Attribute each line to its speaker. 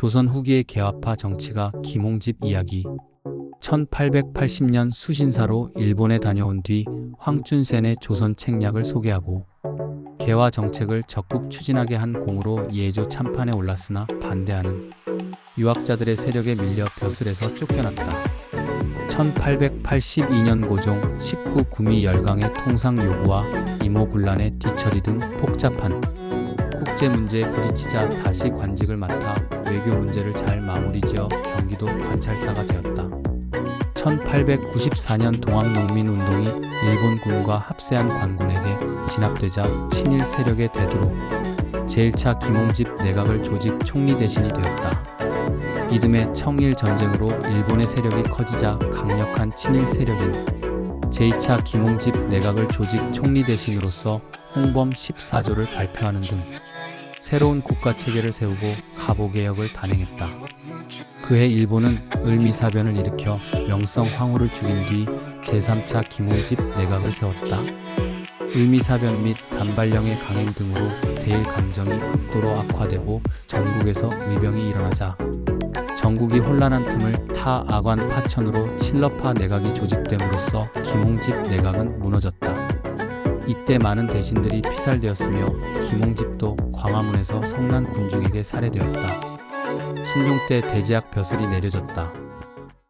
Speaker 1: 조선 후기의 개화파 정치가 김홍집 이야기 1880년 수신사로 일본에 다녀온 뒤 황춘센의 조선 책략을 소개하고 개화 정책을 적극 추진하게 한 공으로 예조 참판에 올랐으나 반대하는 유학자들의 세력에 밀려 벼슬에서 쫓겨났다. 1882년 고종 19 구미 열강의 통상 요구와 이모군란의 뒤처리 등 복잡한 국제 문제에 부딪히자 다시 관직을 맡아 외교 문제를 잘 마무리지어 경기도 관찰사가 되었다. 1894년 동학농민운동이 일본군과 합세한 관군에게 진압되자 친일 세력의 대두로 제1차 김홍집 내각을 조직 총리 대신이 되었다. 이듬해 청일 전쟁으로 일본의 세력이 커지자 강력한 친일 세력인 제2차 김홍집 내각을 조직 총리 대신으로서 홍범 14조를 발표하는 등 새로운 국가 체계를 세우고 가보 개혁을 단행했다. 그해 일본은 을미사변을 일으켜 명성 황후를 죽인 뒤 제3차 김홍집 내각을 세웠다. 을미사변 및 단발령의 강행 등으로 대일 감정이 극도로 악화되고 전국에서 의병이 일어나자 전국이 혼란한 틈을 타 아관 파천으로 칠러파 내각이 조직됨으로써 김홍집 내각은 무너졌다. 이때 많은 대신들이 피살되었으며 김홍집도 광화문에서 성난 군중에게 살해되었다. 순종 때 대제학 벼슬이 내려졌다.